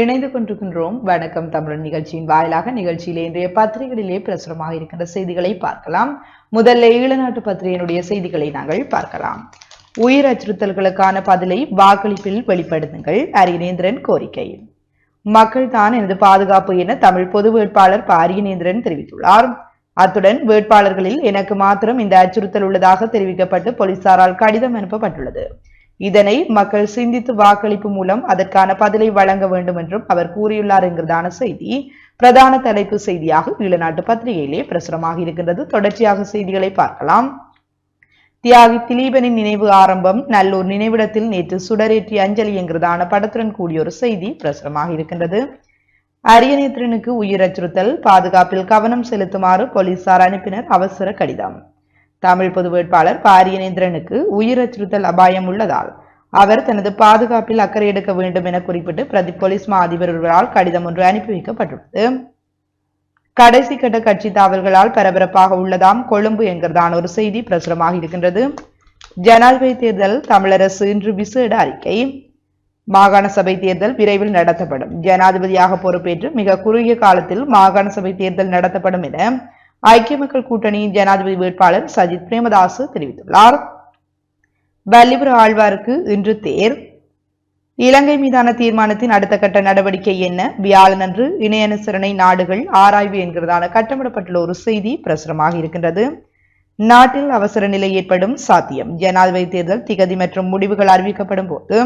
இணைந்து கொண்டிருக்கின்றோம். வணக்கம். தமிழன் நிகழ்ச்சியின் வாயிலாக நிகழ்ச்சியிலே இன்றைய பத்திரிகைகளிலே பிரசுரமாக இருக்கின்ற செய்திகளை பார்க்கலாம். முதல்ல ஈழநாட்டு பத்திரிகையினுடைய செய்திகளை நாங்கள் பார்க்கலாம். உயிர் அச்சுறுத்தல்களுக்கான பதிலை வாக்களிப்பில் வெளிப்படுத்துங்கள். அரியநேந்திரன் கோரிக்கை. மக்கள் தான் எனது பாதுகாப்பு என தமிழ் பொது வேட்பாளர் ப. அரியநேந்திரன் தெரிவித்துள்ளார். அத்துடன் வேட்பாளர்களில் எனக்கு மாத்திரம் இந்த அச்சுறுத்தல் உள்ளதாக தெரிவிக்கப்பட்டு போலீசாரால் கடிதம் அனுப்பப்பட்டுள்ளது. இதனை மக்கள் சிந்தித்து வாக்களிப்பு மூலம் அதற்கான பதிலை வழங்க வேண்டும் என்றும் அவர் கூறியுள்ளார் என்கிறதான செய்தி பிரதான தலைப்பு செய்தியாக ஈழநாட்டு பத்திரிகையிலே பிரசுரமாக இருக்கின்றது. தொடர்ச்சியாக செய்திகளை பார்க்கலாம். தியாகி திலீபனின் நினைவு ஆரம்பம் நல்லூர் நினைவிடத்தில் நேற்று சுடரேற்றி அஞ்சலி என்கிறதான படத்துடன் கூடிய ஒரு செய்தி பிரசுரமாக இருக்கின்றது. அரியநேத்திரனுக்கு உயிர் அச்சுறுத்தல் பாதுகாப்பில் கவனம் செலுத்துமாறு போலீசார் அனுப்பினர். அவசர கடிதம். தமிழ் பொது வேட்பாளர் பாரியநேந்திரனுக்கு உயிர் அச்சுறுத்தல் அபாயம் உள்ளதால் அவர் தனது பாதுகாப்பில் அக்கறை எடுக்க வேண்டும் என குறிப்பிட்டு பிரதி போலீஸ் மா அதிபர் ஒருவரால் கடிதம் ஒன்று அனுப்பி வைக்கப்பட்டுள்ளது. கடைசி கட்ட கட்சி தாவல்களால் பரபரப்பாக உள்ளதாம் கொழும்பு என்கிறதான் ஒரு செய்தி பிரசுரமாக இருக்கின்றது. ஜனாதிபதி தேர்தல் தமிழரசு இன்று விசேட அறிக்கை. மாகாண சபை தேர்தல் விரைவில் நடத்தப்படும். ஜனாதிபதியாக பொறுப்பேற்று மிக குறுகிய காலத்தில் மாகாண சபை தேர்தல் நடத்தப்படும் என ஐக்கிய மக்கள் கூட்டணியின் ஜனாதிபதி வேட்பாளர் சஜித் பிரேமதாசு தெரிவித்துள்ளார். வல்லிபுர ஆழ்வாருக்கு இன்று தேர். இலங்கை மீதான தீர்மானத்தின் அடுத்த கட்ட நடவடிக்கை என்ன? வியாழனன்று இணையனுசரணை நாடுகள் ஆராய்வு என்கிறதான கட்டமிடப்பட்டுள்ள ஒரு செய்தி பிரசுரமாக இருக்கின்றது. நாட்டில் அவசர நிலை ஏற்படும் சாத்தியம். ஜனாதிபதி தேர்தல் திகதி மற்றும் முடிவுகள் அறிவிக்கப்படும் போது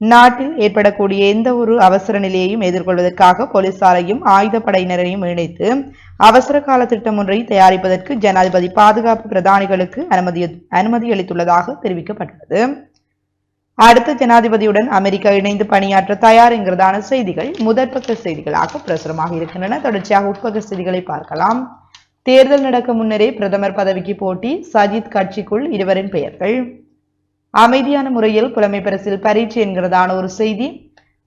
நாட்டில் ஏற்படக்கூடிய எந்த ஒரு அவசர நிலையையும் எதிர்கொள்வதற்காக போலீசாரையும் ஆயுதப்படையினரையும் இணைத்து அவசர கால திட்டம் ஒன்றை தயாரிப்பதற்கு ஜனாதிபதி பாதுகாப்பு பிரதானிகளுக்கு அனுமதி அனுமதி அளித்துள்ளதாக தெரிவிக்கப்பட்டுள்ளது. அடுத்த ஜனாதிபதியுடன் அமெரிக்கா இணைந்து பணியாற்ற தயார் என்கிறதான செய்திகள் முதற்பக்க செய்திகளாக பிரசுரமாக இருக்கின்றன. தொடர்ச்சியாக உட்பக்க செய்திகளை பார்க்கலாம். தேர்தல் நடக்க முன்னரே பிரதமர் பதவிக்கு போட்டி சஜித் கட்சிக்குள் இருவரின் பெயர்கள். அமைதியான முறையில் புலமை பரிசில் பரீட்சை என்கிறதான ஒரு செய்தி.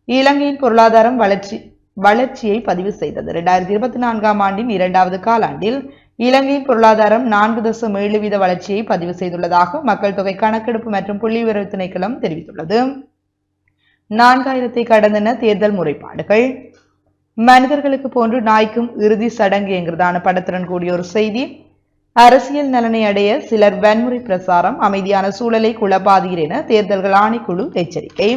இலங்கையின் பொருளாதாரம் வளர்ச்சி வளர்ச்சியை பதிவு செய்தது. இரண்டாயிரத்தி இருபத்தி நான்காம் ஆண்டின் இரண்டாவது காலாண்டில் இலங்கையின் பொருளாதாரம் நான்கு தசம் ஏழு வீத வளர்ச்சியை பதிவு செய்துள்ளதாக மக்கள் தொகை கணக்கெடுப்பு மற்றும் புள்ளி விவர திணைக்களம் தெரிவித்துள்ளது. நான்காயிரத்தை கடந்தன தேர்தல் முறைப்பாடுகள். மனிதர்களுக்கு போன்று நாய்க்கும் இறுதி சடங்கு என்கிறதான படத்துடன் கூடிய ஒரு செய்தி. அரசியல் நலனை அடைய சிலர் வன்முறை பிரசாரம் அமைதியான சூழலை குழப்பாதீர் என தேர்தல்கள் ஆணைக்குழு எச்சரிக்கை.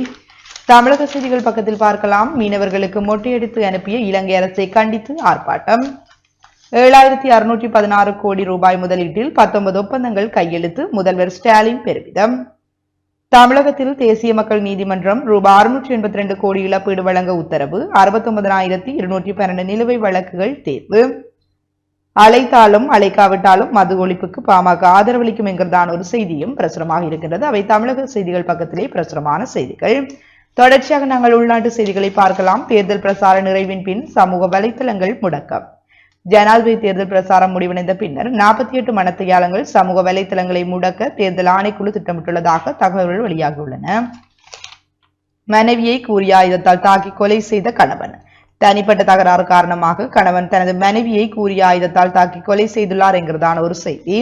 தமிழக செய்திகள் பக்கத்தில் பார்க்கலாம். மீனவர்களுக்கு மொட்டையடித்து அனுப்பிய இலங்கை அரசை கண்டித்து ஆர்ப்பாட்டம். ஏழாயிரத்தி அறுநூற்றி பதினாறு கோடி ரூபாய் முதலீட்டில் பத்தொன்பது ஒப்பந்தங்கள் கையெழுத்து முதல்வர் ஸ்டாலின் பெருமிதம். தமிழகத்தில் தேசிய மக்கள் நீதிமன்றம் ரூபாய் அறுநூற்றி எண்பத்தி ரெண்டு கோடி இழப்பீடு வழங்க உத்தரவு. அறுபத்தொன்பதாயிரத்தி இருநூற்றி பன்னெண்டு நிலுவை வழக்குகள் தேர்வு. அழைத்தாலும் அழைக்காவிட்டாலும் மது ஒழிப்புக்கு பாமக ஆதரவளிக்கும் என்கிறதான ஒரு செய்தியும் பிரசுரமாக இருக்கின்றது. அவை தமிழக செய்திகள் பக்கத்திலே பிரசுரமான செய்திகள். தொடர்ச்சியாக நாங்கள் உள்நாட்டு செய்திகளை பார்க்கலாம். தேர்தல் பிரசார நிறைவின் பின் சமூக வலைத்தளங்கள் முடக்கம். ஜனாதிபதி தேர்தல் பிரசாரம் முடிவடைந்த பின்னர் நாற்பத்தி எட்டு மனத்தையாளங்கள் சமூக வலைத்தளங்களை முடக்க தேர்தல் ஆணைக்குழு திட்டமிட்டுள்ளதாக தகவல்கள் வெளியாகியுள்ளன. மனைவியை கூறிய ஆயுதத்தால் தாக்கி கொலை செய்த கணவன். தனிப்பட்ட தகராறு காரணமாக கணவன் தனது மனைவியை கூறிய ஆயுதத்தால் தாக்கி கொலை செய்துள்ளார் என்கிறதான ஒரு செய்தி.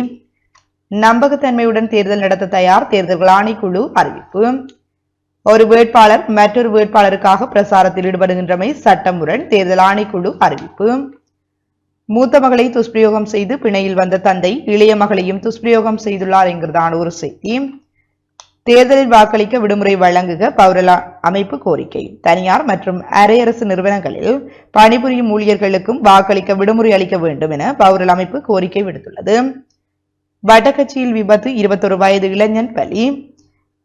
நம்பகத்தன்மையுடன் தேர்தல் நடத்த தயார் தேர்தல்கள் ஆணைக்குழு அறிவிப்பு. ஒரு வேட்பாளர் மற்றொரு வேட்பாளருக்காக பிரசாரத்தில் ஈடுபடுகின்றமை சட்டமுரண் தேர்தல் ஆணைக்குழு அறிவிப்பு. மூத்த மகளை துஷ்பிரயோகம் செய்து பிணையில் வந்த தந்தை இளைய மகளையும் துஷ்பிரயோகம் செய்துள்ளார் என்கிறதான ஒரு செய்தி. தேர்தலில் வாக்களிக்க விடுமுறை வழங்குக பௌரலா அமைப்பு கோரிக்கை. தனியார் மற்றும் அரையரசு நிறுவனங்களில் பணிபுரியும் ஊழியர்களுக்கும் வாக்களிக்க விடுமுறை அளிக்க வேண்டும் என பௌரல் அமைப்பு கோரிக்கை விடுத்துள்ளது. வடகட்சியில் விபத்து இருபத்தொரு வயது இளைஞன் பலி.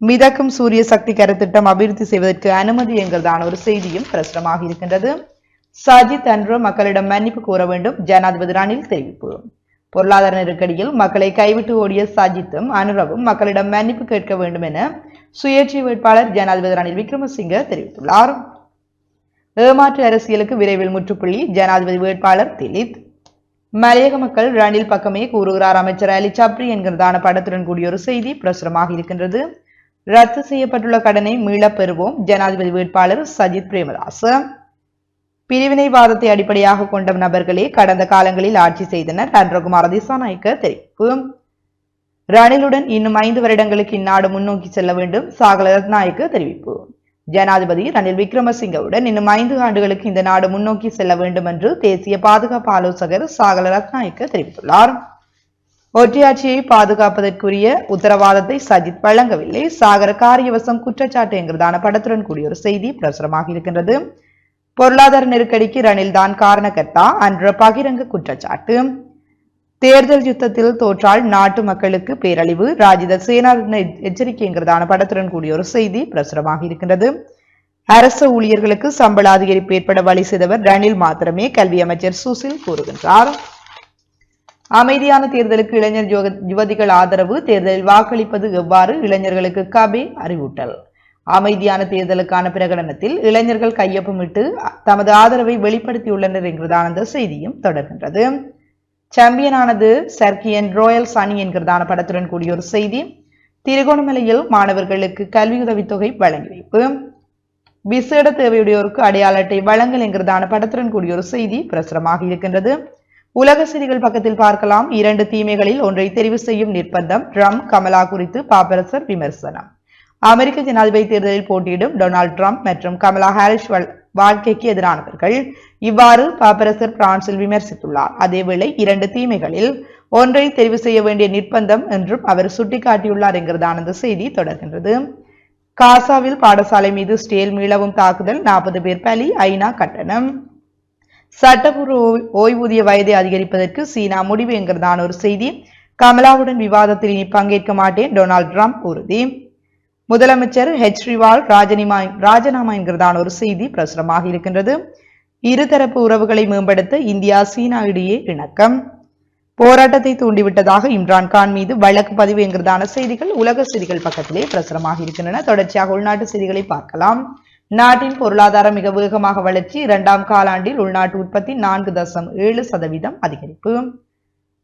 மிதக்கும் சூரிய சக்தி கருத்திட்டம் அபிவிருத்தி செய்வதற்கு அனுமதி என்கிறதான ஒரு செய்தியும் பிரசுரமாக இருக்கின்றது. சஜித் அன்று மக்களிடம் மன்னிப்பு கோர வேண்டும். ஜனாதிபதி ரணில் தெரிவிப்பு. பொருளாதார நெருக்கடியில் மக்களை கைவிட்டு ஓடிய சஜித்தும் அனுரவும் மக்களிடம் மன்னிப்பு கேட்க வேண்டும் என சுயேட்சை வேட்பாளர் ஜனாதிபதி ரணில் விக்ரமசிங்க தெரிவித்துள்ளார். ஏமாற்று அரசியலுக்கு விரைவில் முற்றுப்புள்ளி ஜனாதிபதி வேட்பாளர் திலித் மலையக மக்கள் ரணில் பக்கமே கூறுகிறார். அமைச்சர் அலி சப்ரி என்கிறதான படத்துடன் கூடிய ஒரு செய்தி பிரசுரமாக இருக்கின்றது. ரத்து செய்யப்பட்டுள்ள கடனை மீளப் பெறுவோம் ஜனாதிபதி வேட்பாளர் சஜித் பிரேமதாசன். பிரிவினைவாதத்தை அடிப்படையாக கொண்ட நபர்களே கடந்த காலங்களில் ஆட்சி செய்தனர். ரகுமார திசாநாயக்க தெரிவிப்பு. ரணிலுடன் இன்னும் ஐந்து வருடங்களுக்கு இந்நாடு முன்னோக்கி செல்ல வேண்டும். சாகல ரத்நாயக்க தெரிவிப்பு. ஜனாதிபதி ரணில் விக்ரமசிங்கவுடன் இன்னும் ஐந்து ஆண்டுகளுக்கு இந்த நாடு முன்னோக்கி செல்ல வேண்டும் என்று தேசிய பாதுகாப்பு ஆலோசகர் சாகல ரத்நாயக்க தெரிவித்துள்ளார். ஒற்றையாட்சியை பாதுகாப்பதற்குரிய உத்தரவாதத்தை சஜித் வழங்கவில்லை. சாகர காரியவசம் குற்றச்சாட்டு என்கிறதான படத்துடன் கூடிய ஒரு செய்தி பிரசுரமாக இருக்கின்றது. பொருளாதார நெருக்கடிக்கு ரணில் தான் காரணகர்த்தா என்ற பகிரங்க குற்றச்சாட்டு. தேர்தல் யுத்தத்தில் தோற்றால் நாட்டு மக்களுக்கு பேரழிவு ராஜித சேனாரத்ன எச்சரிக்கைங்கிறதான படத்துடன் கூடிய ஒரு செய்தி பிரசுரமாக இருக்கின்றது. அரசு ஊழியர்களுக்கு சம்பள அதிகரிப்பு ஏற்பட வழி செய்தவர் ரணில் மாத்திரமே கல்வி அமைச்சர் சுசில் கூறுகின்றார். அமைதியான தேர்தலுக்கு இளைஞர் யுவதிகள் ஆதரவு தேர்தலில் வாக்களிப்பது எவ்வாறு? இளைஞர்களுக்கு கபே அறிவூட்டல் அமைதியான தேர்தலுக்கான பிரகடனத்தில் இளைஞர்கள் கையொப்பமிட்டு தமது ஆதரவை வெளிப்படுத்தியுள்ளனர் என்கிறதான அந்த செய்தியும் தொடர்கின்றது. சாம்பியனானது சர்க்கியன் ராயல் சனி என்கிறதான படத்துடன் கூடிய ஒரு செய்தி. திருகோணமலையில் மாணவர்களுக்கு கல்வி உதவித்தொகை வழங்கி வைப்பு. விசேட தேவையுடையோருக்கு அடையாள அட்டை வழங்கல் என்கிறதான படத்துடன் கூடிய ஒரு செய்தி பிரசுரமாக இருக்கின்றது. உலக செய்திகள் பக்கத்தில் பார்க்கலாம். இரண்டு தீமைகளில் ஒன்றை தெரிவு செய்யும் நிர்பந்தம். ட்ரம் கமலா குறித்து பாப்பரசர் விமர்சனம். அமெரிக்க ஜனாதிபதி தேர்தலில் போட்டியிடும் டொனால்ட் ட்ரம்ப் மற்றும் கமலா ஹாரிஸ் வாழ்க்கைக்கு எதிரானவர்கள் இவ்வாறு பாப்பரசர் பிரான்சில் விமர்சித்துள்ளார். அதேவேளை இரண்டு தீமைகளில் ஒன்றை தெரிவு செய்ய வேண்டிய நிர்பந்தம் என்றும் அவர் சுட்டிக்காட்டியுள்ளார் என்கிறதான அந்த செய்தி தொடர்கின்றது. காசாவில் பாடசாலை மீது ஸ்டேல் மீளவும் தாக்குதல் நாற்பது பேர் பலி ஐநா கட்டணம். சட்டப்பூர்வ ஓய்வூதிய வயதை அதிகரிப்பதற்கு சீனா முடிவு என்கிறதான ஒரு செய்தி. கமலாவுடன் விவாதத்தில் இனி பங்கேற்க மாட்டேன் டொனால்ட் ட்ரம்ப் உறுதி. முதலமைச்சர் ஹெச் ரிவால் ராஜினாமா ராஜினாமா என்கிறதான ஒரு செய்தி பிரசுரமாக இருக்கின்றது. இருதரப்பு உறவுகளை மேம்படுத்த இந்தியா சீனா இடையே இணக்கம். போராட்டத்தை தூண்டிவிட்டதாக இம்ரான்கான் மீது வழக்கு பதிவு என்கிறதான செய்திகள் உலக செய்திகள் பக்கத்திலே பிரசுரமாக இருக்கின்றன. தொடர்ச்சியாக உள்நாட்டு செய்திகளை பார்க்கலாம். நாட்டின் பொருளாதாரம் மிக வேகமாக வளர்ச்சி இரண்டாம் காலாண்டில் உள்நாட்டு உற்பத்தி நான்கு தசம் ஏழு சதவீதம் அதிகரிப்பு.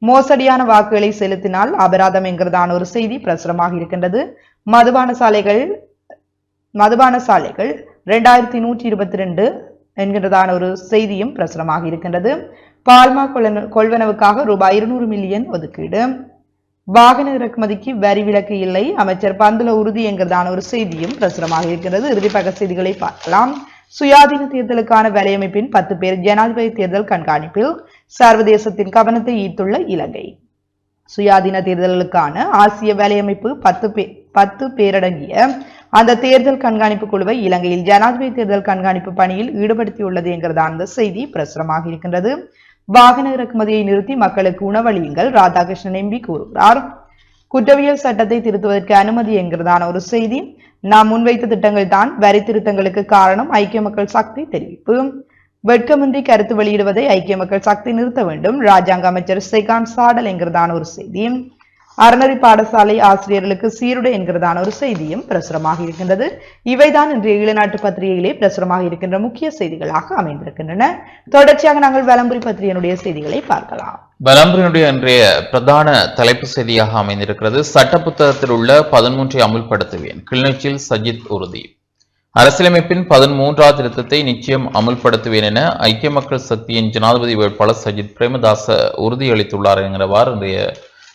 மோசடியான வாக்குகளை செலுத்தினால் அபராதம் என்கிறதான ஒரு செய்தி பிரசுரமாக இருக்கின்றது. மதுபான சாலைகள் மதுபான சாலைகள் ரெண்டாயிரத்தி நூற்றி இருபத்தி ரெண்டு என்கின்றதான ஒரு செய்தியும் பிரசுரமாக இருக்கின்றது. பால்மா கொள்வனவுக்காக ரூபாய் இருநூறு மில்லியன் ஒதுக்கீடு. வாகன இறக்குமதிக்கு வரி விலக்கு இல்லை அமைச்சர் பந்துல உறுதி என்கிறதான ஒரு செய்தியும் பிரசுரமாக இருக்கிறது. இறுதிப்பக்க செய்திகளை பார்க்கலாம். சுயாதீன தேர்தலுக்கான வலையமைப்பின் பத்து பேர் ஜனாதிபதி தேர்தல் கண்காணிப்பில் சர்வதேசத்தின் கவனத்தை ஈர்த்துள்ள இலங்கை. சுயாதீன தேர்தல்களுக்கான ஆசிய வேலையமைப்பு பத்து பே பத்து பேரடங்கிய அந்த தேர்தல் கண்காணிப்பு குழுவை இலங்கையில் ஜனாதிபதி தேர்தல் கண்காணிப்பு பணியில் ஈடுபடுத்தியுள்ளது என்கிறதான அந்த செய்தி பிரசுரமாக இருக்கின்றது. வாகன இறக்குமதியை நிறுத்தி மக்களுக்கு உணவளியுங்கள் ராதாகிருஷ்ணன் எம்பி கூறுகிறார். குற்றவியல் சட்டத்தை திருத்துவதற்கு அனுமதி என்கிறதான ஒரு செய்தி. நாம் முன்வைத்த திட்டங்கள் தான் வரி திருத்தங்களுக்கு காரணம். ஐக்கிய மக்கள் சக்தி தெரிவிப்பு. வெட்கமின்றி கருத்து வெளியிடுவதை ஐக்கிய மக்கள் சக்தி நிறுத்த வேண்டும். ராஜாங்க அமைச்சர் ஸ்ரீகாந்த் சாடல் என்கிறதான ஒரு செய்தியும் அறநெறி பாடசாலை ஆசிரியர்களுக்கு சீருடை என்கிறதான ஒரு செய்தியும் பிரசுரமாக இருக்கின்றது. இவைதான் இன்றைய ஈழநாட்டு பத்திரிகையிலே பிரசுரமாக இருக்கின்ற முக்கிய செய்திகளாக அமைந்திருக்கின்றன. தொடர்ச்சியாக நாங்கள் வலம்புரி பத்திரிகையினுடைய செய்திகளை பார்க்கலாம். வலம்புரியினுடைய இன்றைய பிரதான தலைப்பு செய்தியாக அமைந்திருக்கிறது. சட்ட புத்தகத்தில் உள்ள பதிமூன்றை அமுல்படுத்துவேன். கிளிநொச்சியில் சஜித் உறுதி. அரசியலமைப்பின் பதிமூன்றாவது திருத்தத்தை நிச்சயம் அமுல்படுத்துவேன் என ஐக்கிய மக்கள் சக்தியின் ஜனாதிபதி வேட்பாளர் சஜித் பிரேமதாச உறுதியளித்துள்ளார் என்கிறவாறு இன்றைய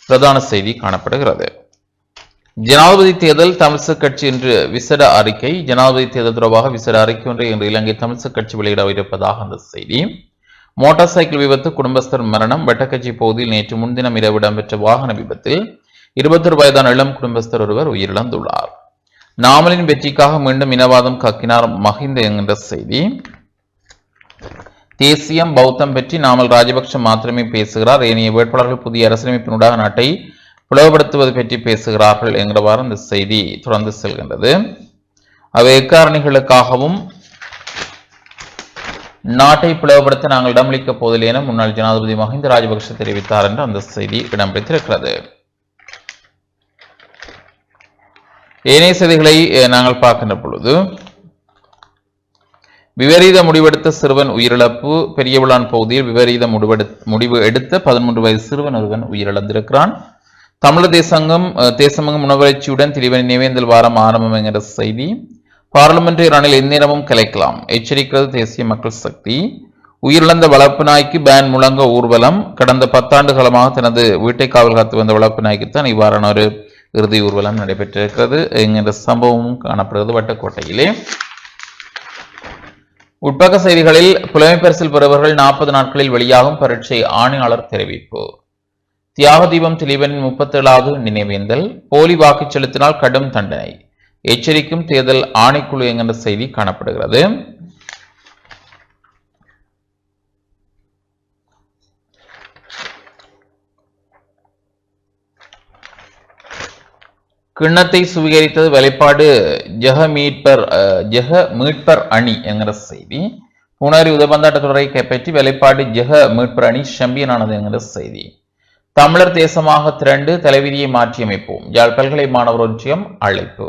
பிரதான செய்தி காணப்படுகிறது. ஜனாதிபதி தேர்தல் தமிழ்ச கட்சி இன்று விசட அறிக்கை. ஜனாதிபதி தேர்தல் தொடர்பாக விசட அறிக்கை ஒன்றை இன்று இலங்கை தமிழ்ச கட்சி வெளியிடவிருப்பதாக அந்த செய்தி. மோட்டார் சைக்கிள் விபத்து குடும்பஸ்தர் மரணம் வெட்டக்கட்சி பகுதியில் நேற்று முன்தினம் இரவு இடம்பெற்ற வாகன விபத்தில் இருபத்தொரு வயதான இளம் குடும்பஸ்தர் ஒருவர் உயிரிழந்துள்ளார். நாமலின் வெற்றிக்காக மீண்டும் இனவாதம் கக்கினார் மஹிந்த என்கின்ற செய்தி. தேசியம் பௌத்தம் பற்றி நாமல் ராஜபக்ஷ மாத்திரமே பேசுகிறார். ஏனைய வேட்பாளர்கள் புதிய அரசியலமைப்பினூடாக நாட்டை பிளவுபடுத்துவது பற்றி பேசுகிறார்கள் என்கிறவாறு இந்த செய்தி தொடர்ந்து செல்கின்றது. அவை எக்காரணிகளுக்காகவும் நாட்டை பிளவுபடுத்த நாங்கள் இடமளிக்க போதில்லை என முன்னாள் ஜனாதிபதி மஹிந்த ராஜபக்ஷ தெரிவித்தார் என்று அந்த செய்தி இடம்பெற்றிருக்கிறது. ஏனைய செய்திகளை நாங்கள் பார்க்கின்ற பொழுது விபரீத முடிவெடுத்த சிறுவன் உயிரிழப்பு பெரியவிளான் பகுதியில் விபரீத முடிவெடு முடிவு எடுத்த பதிமூன்று வயது சிறுவன் ஒருவன் உயிரிழந்திருக்கிறான். தமிழ் தேசங்கம் தேசமங்கம் உணவளர்ச்சியுடன் திரிவன் நினைவேந்தல் வாரம் ஆரம்பம் என்கிற செய்தி. பார்லிமெண்ட் ரணில் எந்நேரமும் கலைக்கலாம். எச்சரிக்கிறது தேசிய மக்கள் சக்தி. உயிரிழந்த வளர்ப்பு நாய்க்கு பேன் முழங்க ஊர்வலம். கடந்த பத்தாண்டு காலமாக தனது வீட்டை காவல் காத்து வந்த வளர்ப்பு நாய்க்குத்தான் இவ்வாறான ஒரு இறுதி ஊர்வலம் நடைபெற்றிருக்கிறது. என்கின்ற சம்பவமும் காணப்படுகிறது வட்டக்கோட்டையிலே. உட்பக்க செய்திகளில் புலமை பரிசில் பெறுபவர்கள் நாற்பது நாட்களில் வெளியாகும் பரீட்சை ஆணையாளர் தெரிவிப்பு. தியாக தீபம் திலீபனின் முப்பத்தேழாவது நினைவேந்தல். போலி வாக்கு செலுத்தினால் கடும் தண்டனை. எச்சரிக்கும் தேர்தல் ஆணைக்குழு என்கின்ற செய்தி காணப்படுகிறது. கிண்ணத்தை சுவீகரித்தது வெளிப்பாடு ஜெக மீட்பர் ஜெக மீட்பர் அணி என்கிற செய்தி. புனரி உதபந்தாட்ட தொடரை கைப்பற்றி வெளிப்பாடு ஜெக மீட்பர் அணி சாம்பியனானது என்கிற செய்தி. தமிழர் தேசமாக திரண்டு தலைவிதியை மாற்றியமைப்போம். யாழ் பல்கலை மாணவர் ஒன்றியம் அழைப்பு.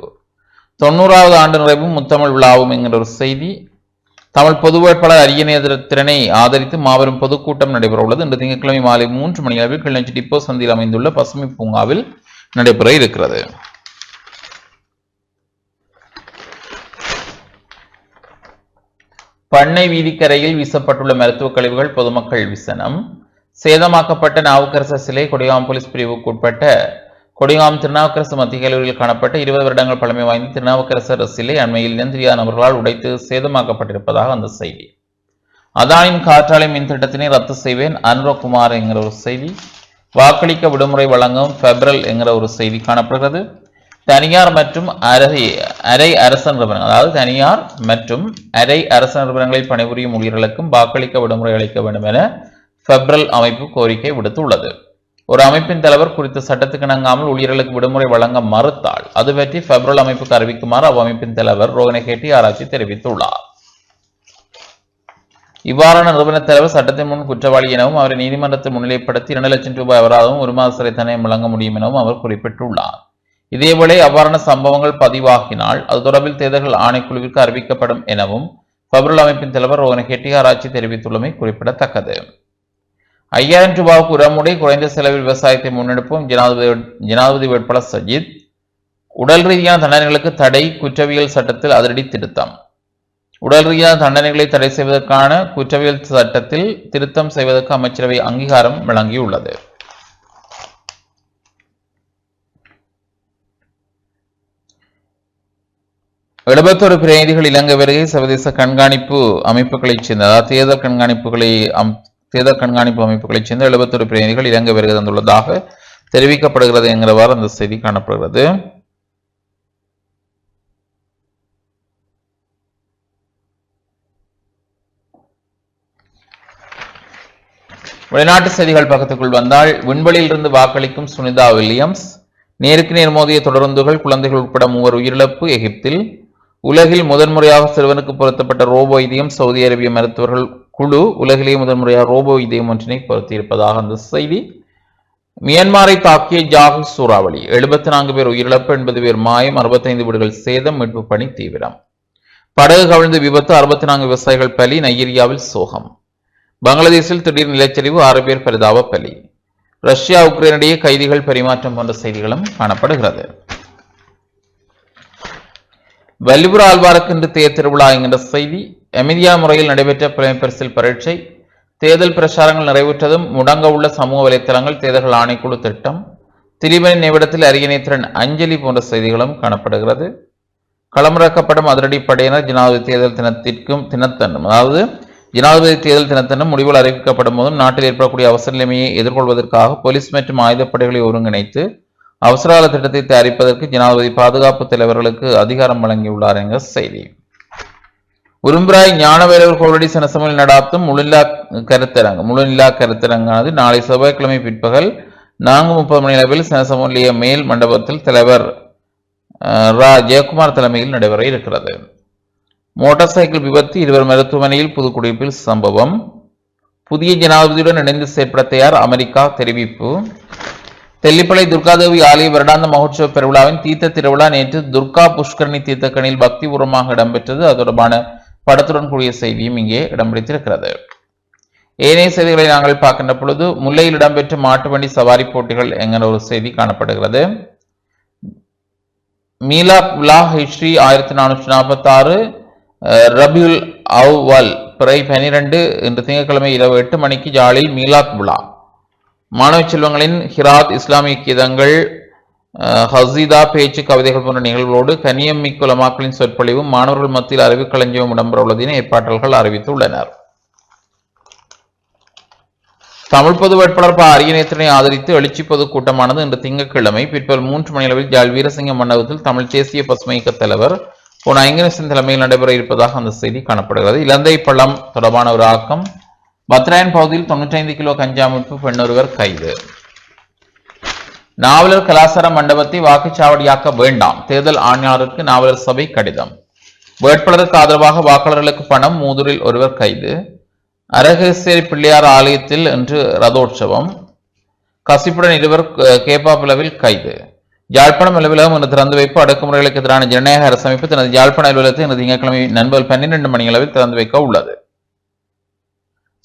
தொண்ணூறாவது ஆண்டு நிறைவும் முத்தமிழ் விழாவும் என்கிற ஒரு செய்தி. தமிழ் பொது வேட்பாளர் அரியநேதர திறனை ஆதரித்து மாபெரும் பொதுக்கூட்டம் நடைபெற உள்ளது இன்று திங்கட்கிழமை மாலை மூன்று மணி அளவில் கிளிநொச்சி டிப்போ சந்தியில் அமைந்துள்ள பசுமை பூங்காவில் நடைபெற இருக்கிறது. பண்ணை வீதிக்கரையில் வீசப்பட்டுள்ள மருத்துவக் கழிவுகள் பொதுமக்கள் விசனம். சேதமாக்கப்பட்ட நாவுக்கரசர் சிலை கொடிகாம் போலீஸ் பிரிவுக்கு உட்பட்ட கொடிகாம் திருநாவுக்கரசு மத்திய கல்லூரியில் காணப்பட்ட இருபது வருடங்கள் பழமை வாய்ந்த திருநாவுக்கரசர் சிலை அண்மையில் இனந்திரியாத நபர்களால் உடைத்து சேதமாக்கப்பட்டிருப்பதாக அந்த செய்தி. அதானின் காற்றாலை மின் திட்டத்தினை ரத்து செய்வேன் அன்ரோகுமார் என்கிற ஒரு செய்தி. வாக்களிக்க விடுமுறை வழங்கும் பெப்ரல் என்கிற ஒரு செய்தி காணப்படுகிறது. தனியார் மற்றும் அரை அரை அரசு நிறுவனங்கள் அதாவது தனியார் மற்றும் அரை அரசு நிறுவனங்களில் பணிபுரியும் ஊழியர்களுக்கும் வாக்களிக்க விடுமுறை அளிக்க வேண்டும் என பெப்ரல் அமைப்பு கோரிக்கை விடுத்துள்ளது. ஒரு அமைப்பின் தலைவர் குறித்த சட்டத்துக்கு இணங்காமல் ஊழியர்களுக்கு விடுமுறை வழங்க மறுத்தால் அது பற்றி பெப்ரல் அமைப்புக்கு அறிவிக்குமாறு அவ்வமைப்பின் தலைவர் ரோகனகேட்டி ஆராய்ச்சி தெரிவித்துள்ளார். இவ்வாறான நிறுவன தலைவர் சட்டத்தின் முன் குற்றவாளி எனவும் அவரை நீதிமன்றத்தில் முன்னிலைப்படுத்தி இரண்டு லட்சம் ரூபாய் அபராதமும் ஒரு மாத சிறை தண்டனை வழங்க முடியும் எனவும் அவர் குறிப்பிட்டுள்ளார். இதேவேளை அவ்வாறான சம்பவங்கள் பதிவாகினால் அது தொடர்பில் தேர்தல்கள் ஆணைக்குழுவிற்கு அறிவிக்கப்படும் எனவும் பெப்ரல் அமைப்பின் தலைவர் ரோகன் ஆராய்ச்சி தெரிவித்துள்ளமை குறிப்பிடத்தக்கது. ஐயாயிரம் ரூபாவுக்கு உரமுடை குறைந்த செலவில் விவசாயத்தை முன்னெடுப்போம் ஜனாதிபதி ஜனாதிபதி வேட்பாளர் சஜித் உடல் ரீதியான தண்டனைகளுக்கு தடை குற்றவியல் சட்டத்தில் அதிரடி திருத்தம். உடல் ரீதியான தண்டனைகளை தடை செய்வதற்கான குற்றவியல் சட்டத்தில் திருத்தம் செய்வதற்கு அமைச்சரவை அங்கீகாரம் வழங்கியுள்ளது. எழுபத்தொரு பிரதிநிதிகள் இலங்கை வருகை சர்வதேச கண்காணிப்பு அமைப்புகளைச் சேர்ந்த அதாவது தேர்தல் கண்காணிப்புகளை தேர்தல் கண்காணிப்பு அமைப்புகளைச் சேர்ந்த எழுபத்தொரு பிரதிநிதிகள் இலங்கை வருகை தந்துள்ளதாக தெரிவிக்கப்படுகிறது என்கிறவாறு அந்த செய்தி காணப்படுகிறது. வெளிநாட்டு செய்திகள் பக்கத்துக்குள் வந்தால் விண்வெளியில் இருந்து வாக்களிக்கும் சுனிதா வில்லியம்ஸ் நேருக்கு நேர் மோதிய தொடருந்துகள் குழந்தைகள் உட்பட மூவர் உயிரிழப்பு எகிப்தில் உலகில் முதன்முறையாக சிறுவனுக்கு பொருத்தப்பட்ட ரோபோ இதயம் சவுதி அரேபிய மருத்துவர்கள் குழு உலகிலேயே முதன்முறையாக ரோபோ இதயம் ஒன்றினை பொருத்தியிருப்பதாக அந்த செய்தி. மியான்மரை தாக்கிய ஜாகு சூறாவளி. எழுபத்தி நான்கு பேர் உயிரிழப்பு எண்பது பேர் மாயம் அறுபத்தைந்து வீடுகள் சேதம் மீட்பு பணி தீவிரம். படகு கவிழ்ந்து விபத்து அறுபத்தி நான்கு விவசாயிகள் பலி நைஜீரியாவில் சோகம். பங்களாதேஷில் திடீர் நிலச்சரிவு ஆறு பேர் பரிதாப பலி. ரஷ்யா உக்ரைனிடையே கைதிகள் பரிமாற்றம் போன்ற செய்திகளும் காணப்படுகிறது. வல்லிபுர ஆழ்வாருக்கென்று தேர் திருவிழா என்கின்ற செய்தி அமைதியா முறையில் நடைபெற்ற புலமை பரீட்சை தேர்தல் பிரச்சாரங்கள் நிறைவுற்றதும் முடங்க உள்ள சமூக வலைத்தளங்கள் தேர்தல்கள் ஆணைக்குழு திட்டம் திலீபனின் நிமிடத்தில் அரியணைத்திறன் அஞ்சலி போன்ற செய்திகளும் காணப்படுகிறது. களமிறக்கப்படும் அதிரடி படையினர் ஜனாதிபதி தேர்தல் தினத்திற்கும் தினத்தன்னும் அதாவது ஜனாதிபதி தேர்தல் தினத்தன்னும் முடிவுகள் அறிவிக்கப்படும் போதும் நாட்டில் ஏற்படக்கூடிய அவசர நிலைமையை எதிர்கொள்வதற்காக போலீஸ் மற்றும் ஆயுதப்படைகளை ஒருங்கிணைத்து அவசரகால திட்டத்தை தயாரிப்பதற்கு ஜனாதிபதி பாதுகாப்பு தலைவர்களுக்கு அதிகாரம் வழங்கியுள்ளார் என்ற செய்தி. உரும்பிராய் ஞானவேலவர் கோளடி சனசமையில் நடாத்தும் முழுநிலா கருத்தரங்கு முழுநிலா கருத்தரங்கானது நாளை செவ்வாய்க்கிழமை பிற்பகல் நான்கு முப்பது மணி அளவில் சனசமூலிய மேல் மண்டபத்தில் தலைவர் அஹ், ரா. ஜெயக்குமார் தலைமையில் நடைபெற இருக்கிறது. மோட்டார் சைக்கிள் விபத்து இருவர் மருத்துவமனையில் புதுக்குடியிருப்பில் சம்பவம். புதிய ஜனாதிபதியுடன் இணைந்து செயற்பட தயார் அமெரிக்கா தெரிவிப்பு. தெல்லிப்பளை துர்காதேவி ஆலய வருடாந்த மகோற்சவ பெருவிழாவின் தீர்த்த திருவிழா நேற்று துர்கா புஷ்கரணி தீர்த்தக்கணியில் பக்திபூர்வமாக இடம்பெற்றது. அது தொடர்பான படத்துடன் கூடிய செய்தியும் இங்கே இடம்பிடித்திருக்கிறது ஏனைய செய்திகளை நாங்கள் பார்க்கின்ற பொழுது முல்லையில் இடம்பெற்ற மாட்டு வண்டி சவாரி போட்டிகள் என்கிற ஒரு செய்தி காணப்படுகிறது. மீலா உலா ஹிஸ்ரி ஆயிரத்தி நானூற்றி நாற்பத்தி ஆறு ரபியுல் அவ்வல் பிறை பனிரெண்டு இன்று திங்கட்கிழமை இரவு எட்டு மணிக்கு ஜாலில் மீலாத் புலா மாணவ செல்வங்களின் ஹிராத் இஸ்லாமிய கீதங்கள் ஹசீதா பேச்சு கவிதைகள் போன்ற நிகழ்வுகளோடு கனியம்மி குலமாக்களின் சொற்பொழிவும் மாணவர்கள் மத்தியில் அறிவு களஞ்சியம் இடம்பெற உள்ளது ஏற்பாட்டாளர்கள் அறிவித்துள்ளனர். தமிழ் பொது வேட்பாளர் ப. அரியநேத்திரனை ஆதரித்து எழுச்சி பொது கூட்டமானது இன்று திங்கட்கிழமை பிற்பகல் மூன்று மணியளவில் ஜால் வீரசிங்க மண்டபத்தில் தமிழ் தேசிய பசுமை இயக்க தலைவர் பொன் ஐங்கரசன் தலைமையில் நடைபெற இருப்பதாக அந்த செய்தி காணப்படுகிறது. இலந்தை பள்ளம் தொடர்பான ஒரு ஆக்கம் பத்ராயன் பகுதியில் தொண்ணூற்றி ஐந்து கிலோ கஞ்சா மீட்பு பெண்ணொருவர் கைது. நாவலர் கலாசார மண்டபத்தை வாக்குச்சாவடியாக்க வேண்டாம். தேர்தல் ஆணையாளருக்கு நாவலர் சபை கடிதம். வேட்பாளருக்கு ஆதரவாக வாக்காளர்களுக்கு பணம் மூதூரில் ஒருவர் கைது. அரகேசேரி பிள்ளையார் ஆலயத்தில் இன்று ரதோற்சவம். கசிப்புடன் இருவர் அஹ், கைது. யாழ்ப்பாணம் அலுவலகம் இன்று திறந்து வைப்பு. அடக்குமுறைகளுக்கு எதிரான ஜனநாயக அரசமைப்பு தனது யாழ்ப்பாண அலுவலகத்தை இன்று திங்கட்கிழமை நண்பகல் பன்னிரண்டு மணி அளவில் திறந்து வைக்க உள்ளது.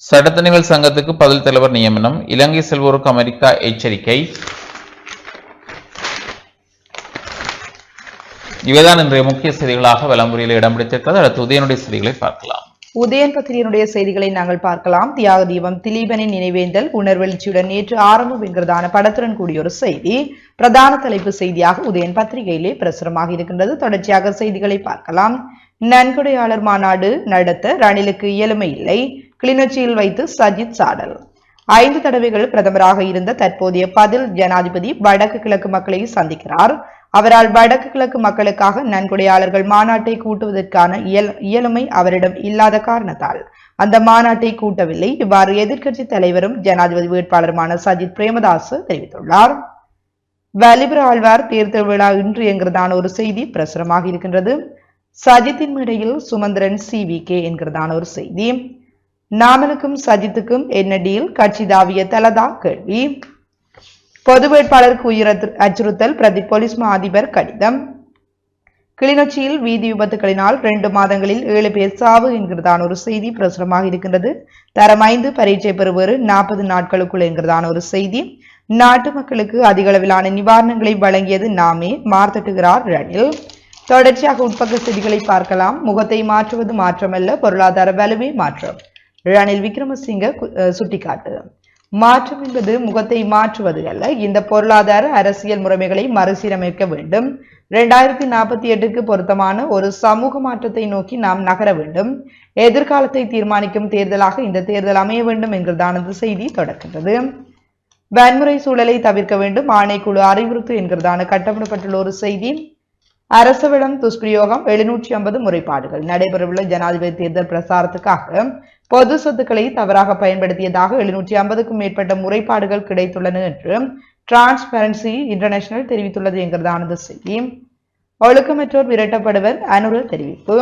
சட்டத்தணிகள் சங்கத்துக்கு பதில் தலைவர் நியமனம். இலங்கை செல்வோருக்கு அமெரிக்கா எச்சரிக்கை. இவைதான் இன்றைய முக்கிய செய்திகளாக வலம்புரியில் இடம் பிடித்திருக்கிறது அடுத்து உதயனுடைய செய்திகளை பார்க்கலாம். உதயன் பத்திரியனுடைய செய்திகளை நாங்கள் பார்க்கலாம். தியாக தீபம் திலீபனின் நினைவேந்தல் உணர்வெழுச்சியுடன் நேற்று ஆரம்பம் என்கிறதான படத்துடன் கூடிய ஒரு செய்தி. பிரதான தலைப்பு செய்தியாக உதயன் பத்திரிகையிலே பிரசுரமாக இருக்கின்றது. தொடர்ச்சியாக செய்திகளை பார்க்கலாம். நன்கொடையாளர் மாநாடு நடத்த ரணிலுக்கு இயலுமை இல்லை. கிளிநொச்சியில் வைத்து சஜித் சாடல். ஐந்து தடவைகள் பிரதமராக இருந்த தற்போதைய பதில் ஜனாதிபதி வடக்கு கிழக்கு மக்களை சந்திக்கிறார். அவரால் வடக்கு கிழக்கு மக்களுக்காக நன்கொடையாளர்கள் மாநாட்டை கூட்டுவதற்கான இயல் இயலுமை அவரிடம் இல்லாத காரணத்தால். அந்த மாநாட்டை கூட்டவில்லை. இவ்வாறு எதிர்க்கட்சி தலைவரும் ஜனாதிபதி வேட்பாளருமான சஜித் பிரேமதாஸ் தெரிவித்துள்ளார். வலிபுர ஆழ்வார் தேர்தல் விழா இன்று என்கிறதான ஒரு செய்தி பிரசுரமாக இருக்கின்றது. சஜித்தின் மேடையில் சுமந்திரன் சி வி கே என்கிறதான ஒரு செய்தி. நாமனுக்கும் சஜித்துக்கும் என்ன டீல்? கட்சி தாவிய தலதா கேள்வி. பொது வேட்பாளருக்கு உயிர் அச்சுறுத்தல் பிரதி போலீஸ் மா அதிபர் கடிதம். கிளிநொச்சியில் வீதி விபத்துகளினால் ரெண்டு மாதங்களில் ஏழு பேர் சாவு என்கிறதான ஒரு செய்தி. பிரசுரமாக இருக்கின்றது. தரம் ஐந்து பரீட்சை பெறுவது நாற்பது நாட்களுக்குள் என்கிறதான ஒரு செய்தி. நாட்டு மக்களுக்கு அதிக அளவிலான நிவாரணங்களை வழங்கியது நாமே மார்த்தட்டுகிறார் ரணில். தொடர்ச்சியாக உட்பக்க செய்திகளை பார்க்கலாம். முகத்தை மாற்றுவது மாற்றமல்ல பொருளாதார வலுவே மாற்றம். ரணில் விக்ரமசிங்க சுட்டிக்காட்டு மாற்றம் என்பது முகத்தை மாற்றுவது அல்ல. இந்த பொருளாதார அரசியல் முறைமைகளை மறுசீரமைக்க வேண்டும். இரண்டாயிரத்தி நாற்பத்தி எட்டுக்கு பொருத்தமான ஒரு சமூக மாற்றத்தை நோக்கி நாம் நகர வேண்டும். எதிர்காலத்தை தீர்மானிக்கும் தேர்தலாக இந்த தேர்தல் அமைய வேண்டும் என்கிறதான செய்தி தொடர்கின்றது. வன்முறை சூழலை தவிர்க்க வேண்டும். ஆணைக்குழு அறிவுறுத்து என்கிறதான கட்டப்படப்பட்டுள்ள ஒரு செய்தி. அரசவிடம் துஷ்பிரயோகம் எழுநூற்றி ஐம்பது முறைப்பாடுகள். நடைபெறவுள்ள ஜனாதிபதி தேர்தல் பிரசாரத்துக்காக பொது சொத்துக்களை தவறாக பயன்படுத்தியதாக எழுநூற்றி ஐம்பதுக்கும் மேற்பட்ட முறைப்பாடுகள் கிடைத்துள்ளன என்று டிரான்ஸ்பரன்சி இன்டர்நேஷனல் தெரிவித்துள்ளது என்கிறதானது செய்தி ஒழுக்கமற்றோர் விரட்டப்படுவர் அனுரல் தெரிவிப்பு.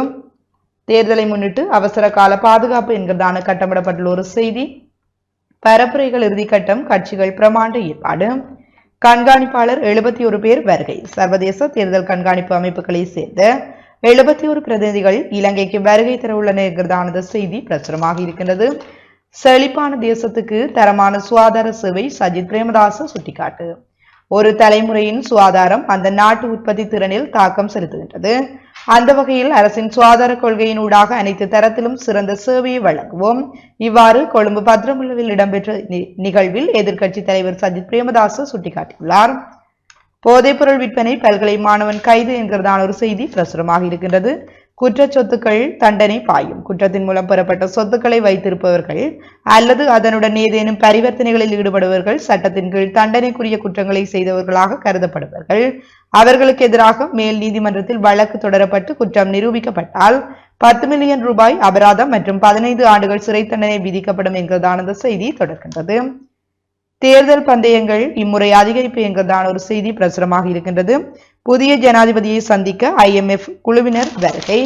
தேர்தலை முன்னிட்டு அவசர கால பாதுகாப்பு என்கிறதான கட்டமிடப்பட்டுள்ள ஒரு செய்தி. பரப்புரைகள் இறுதிக்கட்டம் கட்சிகள் பிரமாண்ட ஏற்பாடு. கண்காணிப்பாளர் எழுபத்தி ஒரு பேர் வருகை. சர்வதேச தேர்தல் கண்காணிப்பு அமைப்புகளை சேர்ந்த எழுபத்தி ஒரு பிரதிநிதிகள் இலங்கைக்கு வருகை தரவுள்ளன என்கிறதானது செய்தி பிரசுரமாக இருக்கின்றது. செழிப்பான தேசத்துக்கு தரமான சுகாதார சேவை சஜித் பிரேமதாச சுட்டிக்காட்டு. ஒரு தலைமுறையின் சுகாதாரம் அந்த நாட்டு உற்பத்தி திறனில் தாக்கம் செலுத்துகின்றது. அந்த வகையில் அரசின் சுகாதார கொள்கையின் ஊடாக அனைத்து தரத்திலும் சிறந்த சேவையை வழங்குவோம். இவ்வாறு கொழும்பு பத்ரமுல்லவில் இடம்பெற்ற நி- நிகழ்வில் எதிர்க்கட்சி தலைவர் சஜித் பிரேமதாச சுட்டிக்காட்டியுள்ளார். போதைப்பொருள் விற்பனை பல்கலை மாணவன் கைது என்கிறதான ஒரு செய்தி பிரசுரமாக இருக்கின்றது. குற்ற சொத்துக்கள் தண்டனை பாயும். குற்றத்தின் மூலம் பெறப்பட்ட சொத்துக்களை வைத்திருப்பவர்கள் அல்லது அதனுடன் ஏதேனும் பரிவர்த்தனைகளில் ஈடுபடுபவர்கள் சட்டத்தின் கீழ் தண்டனைக்குரிய குற்றங்களை செய்தவர்களாக கருதப்படுவார்கள் அவர்களுக்கு எதிராக மேல் நீதிமன்றத்தில் வழக்கு தொடரப்பட்டு குற்றம் நிரூபிக்கப்பட்டால் பத்து மில்லியன் ரூபாய் அபராதம் மற்றும் பதினைந்து ஆண்டுகள் சிறை தண்டனை விதிக்கப்படும் என்கிறதான செய்தி தொடர்கின்றது. தேர்தல் பந்தயங்கள் இம்முறை அதிகரிப்பு என்கிறதான ஒரு செய்தி பிரசுரமாக இருக்கின்றது. புதிய ஜனாதிபதியை சந்திக்க ஐஎம்எஃப் குழுவினர் வருகை.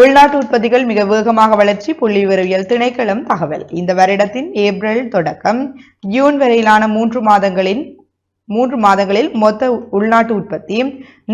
உள்நாட்டு உற்பத்திகள் மிக வேகமாக வளர்ச்சி புள்ளி விவரவியல் திணைக்களம் தகவல். இந்த வருடத்தின் ஏப்ரல் தொடக்கம். ஜூன் வரையிலான மூன்று மாதங்களின் மூன்று மாதங்களில் மொத்த உள்நாட்டு உற்பத்தி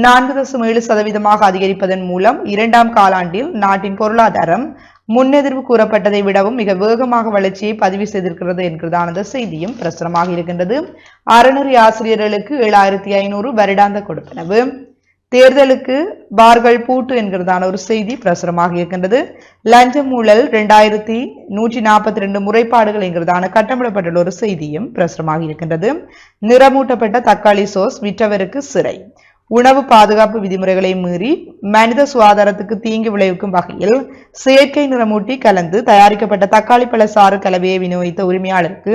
நான்கு தசம் ஏழு சதவீதமாக அதிகரிப்பதன் மூலம் இரண்டாம் காலாண்டில் நாட்டின் பொருளாதாரம் முன்னெதிர்வு கூறப்பட்டதை விடவும் மிக வேகமாக வளர்ச்சியை பதிவு செய்திருக்கிறது என்கிறதான செய்தியும் பிரசுரமாக இருக்கின்றது. அறநெறி ஆசிரியர்களுக்கு ஏழாயிரத்தி ஐநூறு வருடாந்த கொடுப்பனவு. தேர்தலுக்கு பார்கள் பூட்டு என்கிறதான ஒரு செய்தி பிரசுரமாக இருக்கின்றது. லஞ்சம் ஊழல் ரெண்டாயிரத்தி நூற்றி நாற்பத்தி ரெண்டு முறைப்பாடுகள் என்கிறதான கட்டமிடப்பட்டுள்ள ஒரு செய்தியும் பிரசுரமாக இருக்கின்றது. நிறமூட்டப்பட்ட தக்காளி சோஸ் விற்றவருக்கு சிறை. உணவு பாதுகாப்பு விதிமுறைகளை மீறி மனித சுகாதாரத்துக்கு தீங்கு விளைவிக்கும் வகையில் செயற்கை நிறமூட்டி கலந்து தயாரிக்கப்பட்ட தக்காளி பழ சாறு கலவையை விநியோகித்த உரிமையாளருக்கு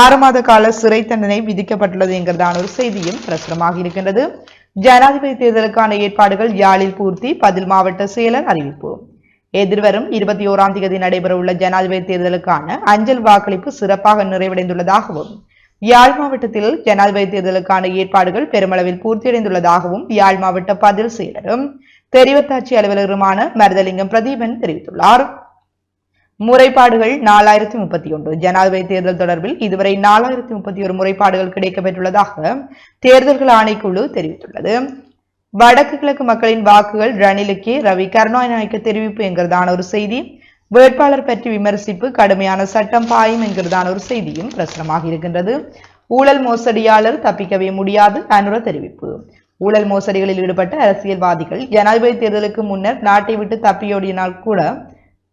ஆறு மாத கால சிறை தண்டனை விதிக்கப்பட்டுள்ளது என்கிறதான ஒரு செய்தியும் பிரசுரமாக இருக்கின்றது. ஜனாதிபதி தேர்தலுக்கான ஏற்பாடுகள் யாழில் பூர்த்தி பதில் மாவட்ட செயலர் அறிவிப்பு. எதிர்வரும் இருபத்தி ஓராம் தேதி நடைபெறவுள்ள ஜனாதிபதி தேர்தலுக்கான அஞ்சல் வாக்களிப்பு சிறப்பாக நிறைவடைந்துள்ளதாகவும் யாழ் மாவட்டத்தில் ஜனாதிபதி தேர்தலுக்கான ஏற்பாடுகள் பெருமளவில் பூர்த்தியடைந்துள்ளதாகவும் யாழ் மாவட்ட பதில் செயலரும் தெரிவத்தாட்சி அலுவலருமான மருதலிங்கம் பிரதீபன் தெரிவித்துள்ளார். முறைப்பாடுகள் நாலாயிரத்தி முப்பத்தி ஒன்று. ஜனாதிபதி தேர்தல் தொடர்பில் இதுவரை நாலாயிரத்தி முப்பத்தி ஒரு முறைப்பாடுகள் கிடைக்கப்பெற்றுள்ளதாக தேர்தல்கள் ஆணைக்குழு தெரிவித்துள்ளது. வடக்கு கிழக்கு மக்களின் வாக்குகள் ரணிலுக்கே ரவி கருணாநாயக்க தெரிவிப்பு என்கிறதான ஒரு செய்தி வேட்பாளர் பற்றி விமர்சிப்பு கடுமையான சட்டம் பாயும் என்கிறதான ஒரு செய்தியும் பிரசுரமாக இருக்கின்றது. ஊழல் மோசடியாளர் தப்பிக்கவே முடியாது அனுர தெரிவிப்பு. ஊழல் மோசடிகளில் ஈடுபட்ட அரசியல்வாதிகள் ஜனாதிபதி தேர்தலுக்கு முன்னர் நாட்டை விட்டு தப்பியோடினால் கூட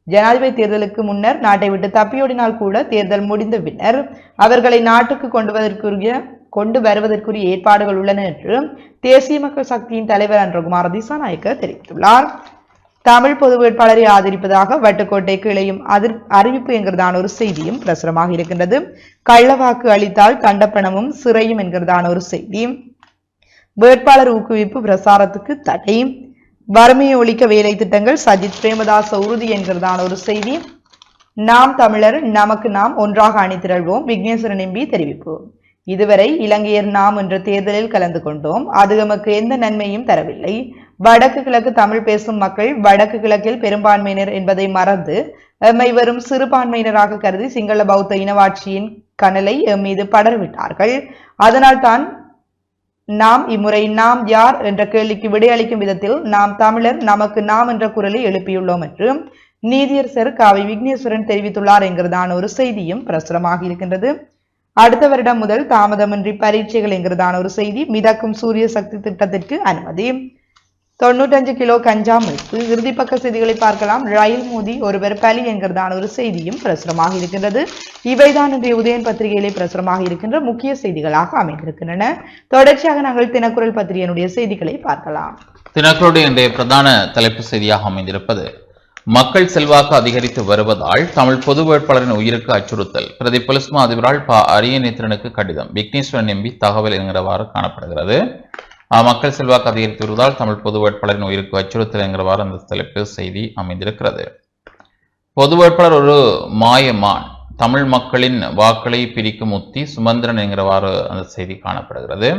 ஜனாதிபதி தேர்தலுக்கு முன்னர் நாட்டை விட்டு தப்பியோடினால் கூட தேர்தல் முடிந்த பின்னர் அவர்களை நாட்டுக்கு கொண்டு வருவதற்குரிய கொண்டு வருவதற்குரிய ஏற்பாடுகள் உள்ளன என்று தேசிய மக்கள் சக்தியின் தலைவர் அன்றகுமார் திசாநாயக்க தெரிவித்துள்ளார். தமிழ் பொது வேட்பாளரை ஆதரிப்பதாக வட்டுக்கோட்டைக்கு இளையும் அதிர் அறிவிப்பு என்கிறதான ஒரு செய்தியும் பிரசுரமாக இருக்கின்றது. கள்ளவாக்கு அளித்தால் தண்டப்பணமும் சிறையும் என்கிறதான ஒரு செய்தி வேட்பாளர் ஊக்குவிப்பு பிரசாரத்துக்கு தடை. வறுமையை ஒழிக்க வேலை திட்டங்கள் சஜித் பிரேமதாச உறுதி என்கிறதான ஒரு செய்தி நாம் தமிழர் நமக்கு நாம் ஒன்றாக அணிதிரள்வோம். விக்னேஸ்வரன் எம்பி தெரிவிப்பு. இதுவரை இலங்கையர் நாம் என்ற தேர்தலில் கலந்து கொண்டோம். அது நமக்கு எந்த நன்மையும் தரவில்லை. வடக்கு கிழக்கு தமிழ் பேசும் மக்கள் வடக்கு கிழக்கில் பெரும்பான்மையினர் என்பதை மறந்து எம்மை வரும் சிறுபான்மையினராக கருதி சிங்கள பௌத்த இனவாட்சியின் கனலை எம் மீது படர்விட்டார்கள். அதனால் தான் நாம் இம்முறை நாம் யார் என்ற கேள்விக்கு விடையளிக்கும் விதத்தில் நாம் தமிழர் நமக்கு நாம் என்ற குரலை எழுப்பியுள்ளோம் என்று நீதியரசர் காவி விக்னேஸ்வரன் தெரிவித்துள்ளார் என்கிறதான ஒரு செய்தியும் பிரசுரமாக இருக்கின்றது. அடுத்த வருடம் முதல் தாமதமின்றி பரீட்சைகள் என்கிறதான ஒரு செய்தி. மிதக்கும் சூரிய சக்தி திட்டத்திற்கு அனுமதி. தொண்ணூற்றஞ்சு கிலோ கஞ்சா மீட்பு இறுதிப்பக்க செய்திகளை பார்க்கலாம். ரயில் மோதி ஒருவர் பலி என்கிறதான ஒரு செய்தியும் பிரசுரமாக இருக்கின்றது. இவைதான் இன்றைய உதயன் பத்திரிகையிலே பிரசுரமாக இருக்கின்ற முக்கிய செய்திகளாக அமைந்திருக்கின்றன. தொடர்ச்சியாக நாங்கள் தினக்குரல் பத்திரிகையினுடைய செய்திகளை பார்க்கலாம். தினக்குரலுடைய இன்றைய பிரதான தலைப்பு செய்தியாக அமைந்திருப்பது மக்கள் செல்வாக்கு அதிகரித்து வருவதால் தமிழ் பொது வேட்பாளரின் உயிருக்கு அச்சுறுத்தல். பிரதி பொலிஸ்மா அதிபரால் ப அரியநேத்திரனுக்கு கடிதம். விக்னேஸ்வரன் எம்பி தகவல் என்கிறவாறு காணப்படுகிறது. மக்கள் செல்வாக்கு அதிகரித்து வருவதால் தமிழ் பொது வேட்பாளரின் உயிருக்கு அச்சுறுத்தல் என்கிறவாறு அந்த தலைப்பு செய்தி அமைந்திருக்கிறது. பொது வேட்பாளர் ஒரு மாயமான். தமிழ் மக்களின் வாக்களை பிரிக்கும் உத்தி சுமந்திரன் என்கிறவாறு அந்த செய்தி காணப்படுகிறது.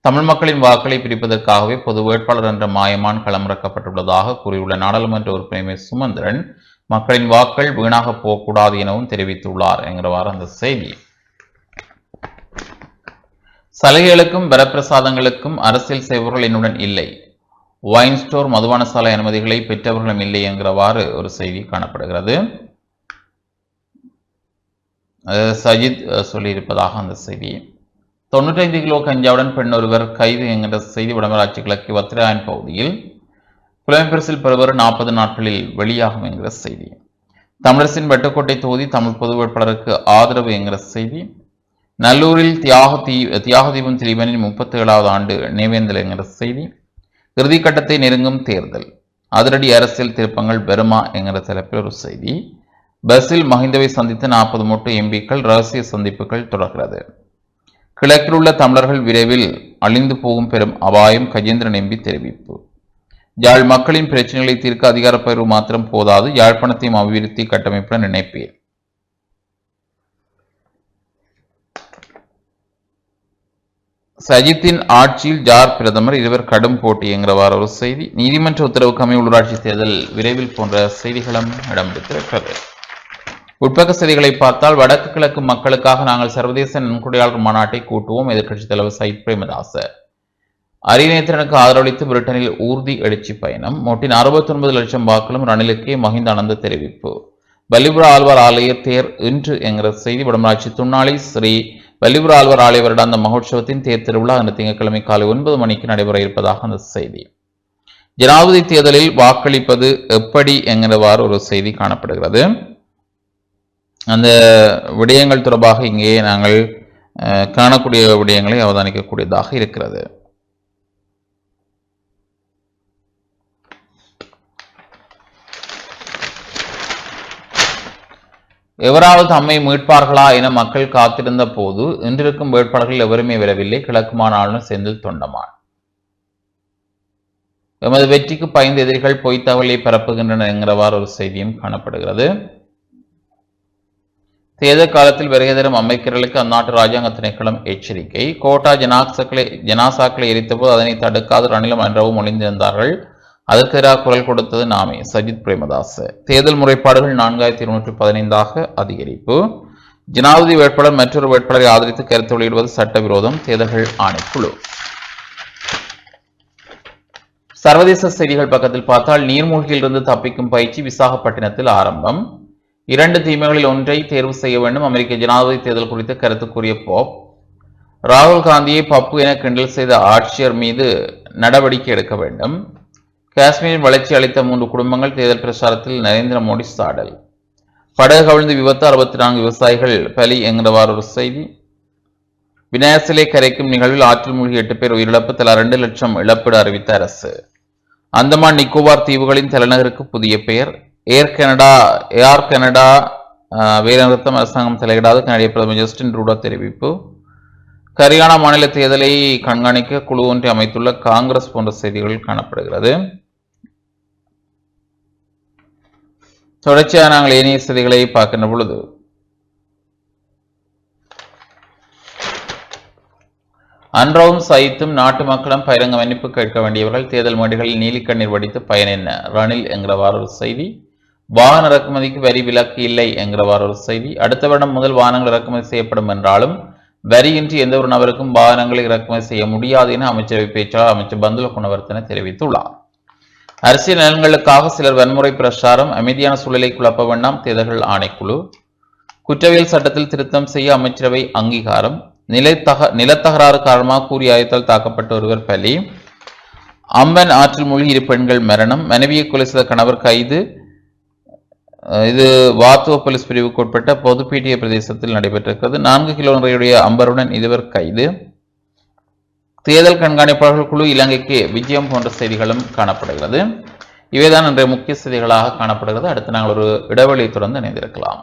தமிழ் மக்களின் வாக்களை பிரிப்பதற்காகவே பொது வேட்பாளர் என்ற மாயமான் களமிறக்கப்பட்டுள்ளதாக கூறியுள்ள நாடாளுமன்ற உறுப்பினர் சுமந்திரன் மக்களின் வாக்கள் வீணாக போகக்கூடாது எனவும் தெரிவித்துள்ளார் என்கிறவாறு அந்த செய்தி. சலுகைகளுக்கும் வரப்பிரசாதங்களுக்கும் அரசியல் செய்பவர்கள் என்னுடன் இல்லை. வைன் ஸ்டோர் மதுபான சாலை அனுமதிகளை பெற்றவர்களும் இல்லை என்கிறவாறு ஒரு செய்தி காணப்படுகிறது. சஜித் சொல்லியிருப்பதாக அந்த செய்தி. தொண்ணூற்றைந்து கிலோ கஞ்சாவுடன் பெண் ஒருவர் கைது என்கிற செய்தி வடமராட்சி கிழக்கு வத்திராயன் பகுதியில் புலம்பெரிசில் பெறுவர் நாற்பது நாட்களில் வெளியாகும் என்கிற செய்தி. தமிழரசின் வெட்டுக்கோட்டை தொகுதி தமிழ் பொது வேட்பாளருக்கு ஆதரவு என்கிற செய்தி. நல்லூரில் தியாக தீ தியாக தீபம் திலீபனின் முப்பத்தி ஏழாவது ஆண்டு நினைவேந்தல் என்கிற செய்தி இறுதிக்கட்டத்தை நெருங்கும் தேர்தல் அதிரடி அரசியல் திருப்பங்கள் பெருமா என்கிற தலைப்பில் ஒரு செய்தி பஸ்ஸில் மஹிந்தவை சந்தித்த நாற்பது மூட்டு எம்பிக்கள் ரகசிய சந்திப்புகள் தொடர்கிறது. கிழக்கில் உள்ள தமிழர்கள் விரைவில் அழிந்து போகும் பெரும் அபாயம் கஜேந்திரன் எம்பி தெரிவிப்பு. யாழ் மக்களின் பிரச்சனைகளை தீர்க்க அதிகாரப்பகிர்வு மாத்திரம் போதாது யாழ்ப்பாணத்தையும் அபிவிருத்தி கட்டமைப்புடன் நினைப்பேன். சஜித்தின் ஆட்சியில் ஜார் பிரதமர் இருவர் கடும் போட்டி ஒரு செய்தி நீதிமன்ற உத்தரவுக்கு அமைய உள்ளூராட்சி தேர்தல் விரைவில் போன்ற செய்திகளும் இடம்பெற்றிருக்கிறது உட்பக்க செய்திகளை பார்த்தால் வடக்கு கிழக்கு மக்களுக்காக நாங்கள் சர்வதேச நன்கொடையாளர் மாநாட்டை கூட்டுவோம் எதிர்க்கட்சித் தலைவர் சயித் பிரேமதாச அரிநேத்திரனுக்கு ஆதரவளித்து பிரிட்டனில் ஊர்தி எழுச்சி பயணம் மொட்டின் 69 லட்சம் வாக்களும் ரணிலுக்கே மஹிந்த ஆனந்த தெரிவிப்பு. பலிபுர ஆழ்வார் ஆலய தேர் இன்று என்கிற செய்தி வடமராட்சி துண்ணாளி ஸ்ரீ வள்ளிபுர ஆழ்வார் ஆலய வருடாந்த மகோற்சவத்தின் தேர் திருவிழா அந்த திங்கட்கிழமை காலை ஒன்பது மணிக்கு நடைபெற இருப்பதாக அந்த செய்தி. ஜனாதிபதி தேர்தலில் வாக்களிப்பது எப்படி என்கிறவாறு ஒரு செய்தி காணப்படுகிறது. அந்த விடயங்கள் தொடர்பாக இங்கே நாங்கள் அஹ், காணக்கூடிய விடயங்களை அவதானிக்கக்கூடியதாக இருக்கிறது. எவராவது தம்மை மீட்பார்களா என மக்கள் காத்திருந்த போது இன்றிருக்கும் வேட்பாளர்கள் எவருமே வரவில்லை. கிழக்குமான ஆளுநர் செந்தில் தொண்டமான். எமது வெற்றிக்கு பயந்த எதிரிகள் பொய் தகவலை பரப்புகின்றனர் என்கிறவாறு ஒரு செய்தியும் காணப்படுகிறது. தேர்தல் காலத்தில் வருகை தரும் அமைச்சர்களுக்கு அந்நாட்டு ராஜாங்க திணைக்களம் எச்சரிக்கை. கோட்டா ஜனாசாக்களை ஜனாசாக்களை எரித்தபோது அதனை தடுக்காது ரணிலும் அன்றவும் ஒளிந்திருந்தார்கள். அதற்கு எதிராக குரல் கொடுத்தது நாமே சஜித் பிரேமதாஸ் தேர்தல் முறைப்பாடுகள் நான்காயிரத்தி இருநூற்றி பதினைந்தாக அதிகரிப்பு. ஜனாதிபதி வேட்பாளர் மற்றொரு வேட்பாளரை ஆதரித்து கருத்து வெளியிடுவது சட்டவிரோதம் தேர்தல்கள் ஆணைக்குழு. சர்வதேச செய்திகள் பக்கத்தில் பார்த்தால் நீர்மூழ்கியிலிருந்து தப்பிக்கும் பயிற்சி விசாகப்பட்டினத்தில் ஆரம்பம். இரண்டு தீமைகளில் ஒன்றை தேர்வு செய்ய வேண்டும் அமெரிக்க ஜனாதிபதி தேர்தல் குறித்து கருத்து கூறிய போப். ராகுல் காந்தியை பப்பு என கிண்டல் செய்த ஆட்சியர் மீது நடவடிக்கை எடுக்க வேண்டும். காஷ்மீரில் வளர்ச்சி அளித்த மூன்று குடும்பங்கள் தேர்தல் பிரச்சாரத்தில் நரேந்திர மோடி சாடல். படகு கவிழ்ந்து விபத்து அறுபத்தி நான்கு விவசாயிகள். பலி என்கிறவாறு ஒரு செய்தி. விநாயகர் சிலை கரைக்கும் நிகழ்வில் ஆற்றில் மூழ்கி எட்டு பேர் உயிரிழப்பு தலா இரண்டு லட்சம் இழப்பீடு அறிவித்த அரசு. அந்தமான் நிக்கோபார் தீவுகளின் தலைநகருக்கு புதிய பெயர். ஏர் கனடா ஏர் கனடா ஆஹ், வேலைநிறுத்தம் அரசாங்கம் தலையிடாது கனடிய பிரதமர் ஜஸ்டின் ரூடோ தெரிவிப்பு. ஹரியானா மாநில தேர்தலை கண்காணிக்க குழு ஒன்றை அமைத்துள்ள காங்கிரஸ் போன்ற செய்திகள் காணப்படுகிறது. தொடர்ச்சியாக நாங்கள் ஏனைய செய்திகளை பார்க்கின்ற பொழுது அன்றவும் சைத்தும் நாட்டு மக்களும் பயிரங்க மன்னிப்பு கேட்க வேண்டியவர்கள் தேர்தல் மேடைகளில் நீலிக்கண்ணீர் வடித்து பயன் என்ன? ரணில் என்கிறவாறு ஒரு செய்தி. வாகன இறக்குமதிக்கு வரி விலக்கு இல்லை என்கிறவாறு ஒரு செய்தி. அடுத்த வருடம் முதல் வாகனங்கள் இறக்குமதி செய்யப்படும் என்றாலும் வரியின்றி எந்த ஒரு நபருக்கும் வாகனங்களை இறக்குமதி செய்ய முடியாது என அமைச்சரவை பேச்சாளர் அமைச்சர் பந்துல குணவர்த்தன தெரிவித்துள்ளார். அரசியல் நலன்களுக்காக சிலர் வன்முறை பிரச்சாரம் அமைதியான சூழலை குழப்ப வேண்டாம் தேர்தல்கள் ஆணைக்குழு. குற்றவியல் சட்டத்தில் திருத்தம் செய்ய அமைச்சரவை அங்கீகாரம். நிலத்தக நிலத்தகராறு காரணமாக கூறிய ஆயத்தால் தாக்கப்பட்ட ஒருவர் பலி. அம்பன் ஆற்றில் மூழ்கி இரு பெண்கள் மரணம். மனைவியை கொலை செய்த கணவர் கைது. இது வாத்துவ போலீஸ் பிரிவுக்கு உட்பட்ட பொதுப்பீட்டிய பிரதேசத்தில் நடைபெற்றிருக்கிறது. நான்கு கிலோ நிறையுடைய அம்பருடன் இதுவர் கைது. தேர்தல் கண்காணிப்பாளர்கள் குழு இலங்கைக்கு விஜயம் போன்ற செய்திகளும் காணப்படுகிறது. இவைதான் இன்றைய முக்கிய செய்திகளாக காணப்படுகிறது. அடுத்து நாங்கள் ஒரு இடைவெளியை தொடர்ந்து இணைந்திருக்கலாம்.